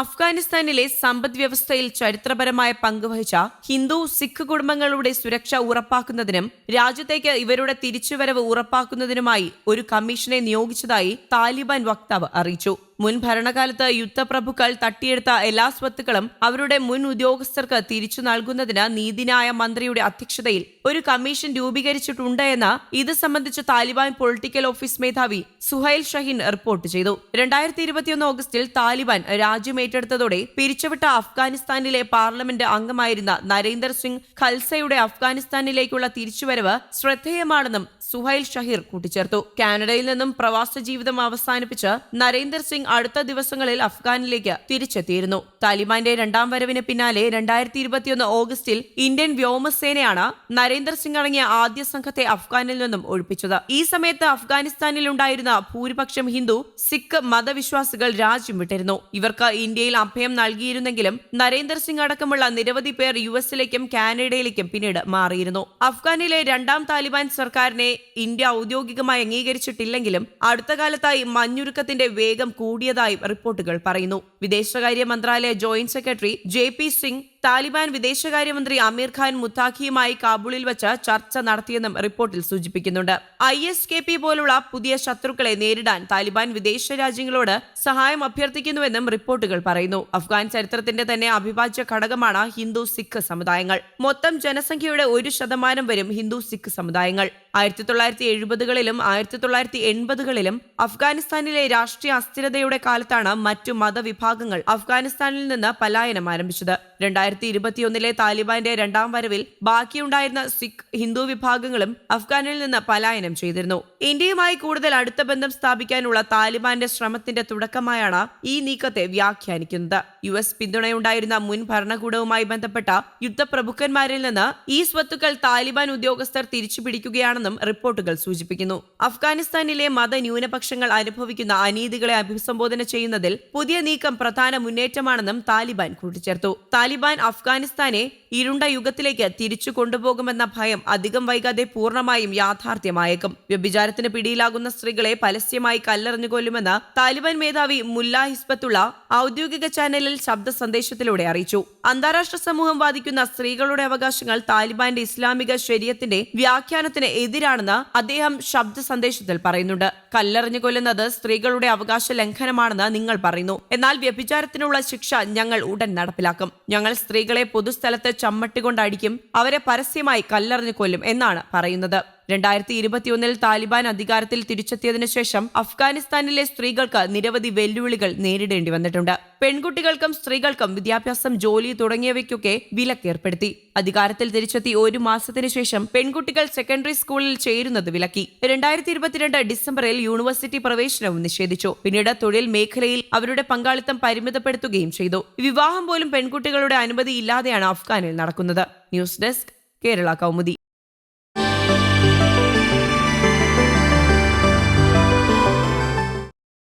അഫ്ഗാനിസ്ഥാനിലെ സമ്പദ് വ്യവസ്ഥയിൽ ചരിത്രപരമായ പങ്കുവഹിച്ച ഹിന്ദു സിഖ് കുടുംബങ്ങളുടെ സുരക്ഷ ഉറപ്പാക്കുന്നതിനും രാജ്യത്തേക്ക് ഇവരുടെ തിരിച്ചുവരവ് ഉറപ്പാക്കുന്നതിനുമായി ഒരു കമ്മീഷനെ നിയോഗിച്ചതായി താലിബാൻ വക്താവ് അറിയിച്ചു. മുൻ ഭരണകാലത്ത് യുദ്ധപ്രഭുക്കൾ തട്ടിയെടുത്ത എല്ലാ സ്വത്തുക്കളും അവരുടെ മുൻ ഉദ്യോഗസ്ഥർക്ക് തിരിച്ചു നൽകുന്നതിന് നീതിന്യായ മന്ത്രിയുടെ അധ്യക്ഷതയിൽ ഒരു കമ്മീഷൻ രൂപീകരിച്ചിട്ടുണ്ട് എന്ന് ഇത് സംബന്ധിച്ച് താലിബാൻ പൊളിറ്റിക്കൽ ഓഫീസ് മേധാവി സുഹൈൽ ഷഹീൻ റിപ്പോർട്ട് ചെയ്തു. രണ്ടായിരത്തി ഇരുപത്തിയൊന്ന് ഓഗസ്റ്റിൽ താലിബാൻ രാജ്യം ഏറ്റെടുത്തതോടെ പിരിച്ചുവിട്ട അഫ്ഗാനിസ്ഥാനിലെ പാർലമെന്റ് അംഗമായിരുന്ന നരേന്ദർ സിംഗ് ഖൽസയുടെ അഫ്ഗാനിസ്ഥാനിലേക്കുള്ള തിരിച്ചുവരവ് ശ്രദ്ധേയമാണെന്നും സുഹൈൽ ഷഹീർ കൂട്ടിച്ചേർത്തു. കാനഡയിൽ നിന്നും പ്രവാസ ജീവിതം അവസാനിപ്പിച്ച് നരേന്ദർ സിംഗ് അടുത്ത ദിവസങ്ങളിൽ അഫ്ഗാനിലേക്ക് തിരിച്ചെത്തിയിരുന്നു. താലിബാന്റെ രണ്ടാം വരവിന് പിന്നാലെ രണ്ടായിരത്തി ഇരുപത്തിയൊന്ന് ഓഗസ്റ്റിൽ ഇന്ത്യൻ വ്യോമസേനയാണ് നരേന്ദർ സിംഗ് അടങ്ങിയ ആദ്യ സംഘത്തെ അഫ്ഗാനിൽ നിന്നും ഒഴിപ്പിച്ചത്. ഈ സമയത്ത് അഫ്ഗാനിസ്ഥാനിൽ ഉണ്ടായിരുന്ന ഭൂരിപക്ഷം ഹിന്ദു സിഖ് മതവിശ്വാസികൾ രാജ്യം വിട്ടിരുന്നു. ഇവർക്ക് ഇന്ത്യയിൽ അഭയം നൽകിയിരുന്നെങ്കിലും നരേന്ദർ സിംഗ് അടക്കമുള്ള നിരവധി പേർ യു എസിലേക്കും കാനഡയിലേക്കും പിന്നീട് മാറിയിരുന്നു. അഫ്ഗാനിലെ രണ്ടാം താലിബാൻ സർക്കാരിനെ ഇന്ത്യ ഔദ്യോഗികമായി അംഗീകരിച്ചിട്ടില്ലെങ്കിലും അടുത്ത കാലത്തായി മഞ്ഞുരുക്കത്തിന്റെ വേഗം കൂടിയതായും റിപ്പോർട്ടുകൾ പറയുന്നു. വിദേശകാര്യ മന്ത്രാലയ joint secretary J P Singh Taliban വിദേശകാര്യമന്ത്രി അമീർ ഖാൻ മുത്താഖിയുമായി കാബൂളിൽ വച്ച് ചർച്ച നടത്തിയെന്നും റിപ്പോർട്ടിൽ സൂചിപ്പിക്കുന്നുണ്ട്. ഐ എസ് കെ പി പോലുള്ള പുതിയ ശത്രുക്കളെ നേരിടാൻ താലിബാൻ വിദേശ രാജ്യങ്ങളോട് സഹായം അഭ്യർത്ഥിക്കുന്നുവെന്നും റിപ്പോർട്ടുകൾ പറയുന്നു. അഫ്ഗാൻ ചരിത്രത്തിന്റെ തന്നെ അവിഭാജ്യ ഘടകമാണ് ഹിന്ദു സിഖ് സമുദായങ്ങൾ. മൊത്തം ജനസംഖ്യയുടെ ഒരു ശതമാനം വരും ഹിന്ദു സിഖ് സമുദായങ്ങൾ. ആയിരത്തി തൊള്ളായിരത്തി എഴുപതുകളിലും ആയിരത്തി തൊള്ളായിരത്തി എൺപതുകളിലും അഫ്ഗാനിസ്ഥാനിലെ രാഷ്ട്രീയ അസ്ഥിരതയുടെ കാലത്താണ് മറ്റു മതവിഭാഗങ്ങൾ അഫ്ഗാനിസ്ഥാനിൽ നിന്ന് പലായനം ആരംഭിച്ചത്. രണ്ടായിരത്തി ഇരുപത്തിയൊന്നിലെ താലിബാന്റെ രണ്ടാം വരവിൽ ബാക്കിയുണ്ടായിരുന്ന സിഖ് ഹിന്ദു വിഭാഗങ്ങളും അഫ്ഗാനിൽ നിന്ന് പലായനം ചെയ്തിരുന്നു. ഇന്ത്യയുമായി കൂടുതൽ അടുത്ത ബന്ധം സ്ഥാപിക്കാനുള്ള താലിബാന്റെ ശ്രമത്തിന്റെ തുടക്കമായാണ് ഈ നീക്കത്തെ വ്യാഖ്യാനിക്കുന്നത്. യു എസ് പിന്തുണയുണ്ടായിരുന്ന മുൻ ഭരണകൂടവുമായി ബന്ധപ്പെട്ട യുദ്ധപ്രഭുക്കന്മാരിൽ നിന്ന് ഈ സ്വത്തുക്കൾ താലിബാൻ ഉദ്യോഗസ്ഥർ തിരിച്ചു പിടിക്കുകയാണെന്നും റിപ്പോർട്ടുകൾ സൂചിപ്പിക്കുന്നു. അഫ്ഗാനിസ്ഥാനിലെ മതന്യൂനപക്ഷങ്ങൾ അനുഭവിക്കുന്ന അനീതികളെ അഭിസംബോധന ചെയ്യുന്നതിൽ പുതിയ നീക്കം പ്രധാന മുന്നേറ്റമാണെന്നും താലിബാൻ കൂട്ടിച്ചേർത്തു. താലിബാൻ അഫ്ഗാനിസ്ഥാനെ ഇരുണ്ട യുഗത്തിലേക്ക് തിരിച്ചു കൊണ്ടുപോകുമെന്ന ഭയം അധികം വൈകാതെ പൂർണമായും യാഥാർത്ഥ്യമായേക്കും. വ്യഭിചാരത്തിന് പിടിയിലാകുന്ന സ്ത്രീകളെ പരസ്യമായി കല്ലെറിഞ്ഞു കൊല്ലുമെന്ന് താലിബാൻ മേധാവി മുല്ല ഹിസ്ബത്തുള്ള ഔദ്യോഗിക ചാനലിൽ ശബ്ദ സന്ദേശത്തിലൂടെ അറിയിച്ചു. അന്താരാഷ്ട്ര സമൂഹം വാദിക്കുന്ന സ്ത്രീകളുടെ അവകാശങ്ങൾ താലിബാന്റെ ഇസ്ലാമിക ശരീരത്തിന്റെ വ്യാഖ്യാനത്തിന് എതിരാണെന്ന് അദ്ദേഹം ശബ്ദ സന്ദേശത്തിൽ പറയുന്നുണ്ട്. കല്ലെറിഞ്ഞു കൊല്ലുന്നത് സ്ത്രീകളുടെ അവകാശ ലംഘനമാണെന്ന് നിങ്ങൾ പറയുന്നു. എന്നാൽ വ്യഭിചാരത്തിനുള്ള ശിക്ഷ ഞങ്ങൾ ഉടൻ നടപ്പിലാക്കും. ഞങ്ങൾ സ്ത്രീകളെ പൊതുസ്ഥലത്ത് ചമ്മട്ടി കൊണ്ടടിക്കും അവരെ പരസ്യമായി കല്ലെറിഞ്ഞു കൊല്ലും എന്നാണ് പറയുന്നത്. രണ്ടായിരത്തി ഇരുപത്തിയൊന്നിൽ താലിബാൻ അധികാരത്തിൽ തിരിച്ചെത്തിയതിനു ശേഷം അഫ്ഗാനിസ്ഥാനിലെ സ്ത്രീകൾക്ക് നിരവധി വെല്ലുവിളികൾ നേരിടേണ്ടി വന്നിട്ടുണ്ട്. പെൺകുട്ടികൾക്കും സ്ത്രീകൾക്കും വിദ്യാഭ്യാസം ജോലി തുടങ്ങിയവയ്ക്കൊക്കെ വിലക്കേർപ്പെടുത്തി. അധികാരത്തിൽ തിരിച്ചെത്തി ഒരു മാസത്തിനു ശേഷം പെൺകുട്ടികൾ സെക്കൻഡറി സ്കൂളിൽ ചേരുന്നത് വിലക്കി. രണ്ടായിരത്തി ഇരുപത്തിരണ്ട് ഡിസംബറിൽ യൂണിവേഴ്സിറ്റി പ്രവേശനവും നിഷേധിച്ചു. പിന്നീട് തൊഴിൽ മേഖലയിൽ അവരുടെ പങ്കാളിത്തം പരിമിതപ്പെടുത്തുകയും ചെയ്തു. വിവാഹം പോലും പെൺകുട്ടികളുടെ അനുമതി ഇല്ലാതെയാണ് അഫ്ഗാനിൽ നടക്കുന്നത്. News desk Kerala Kaumudi.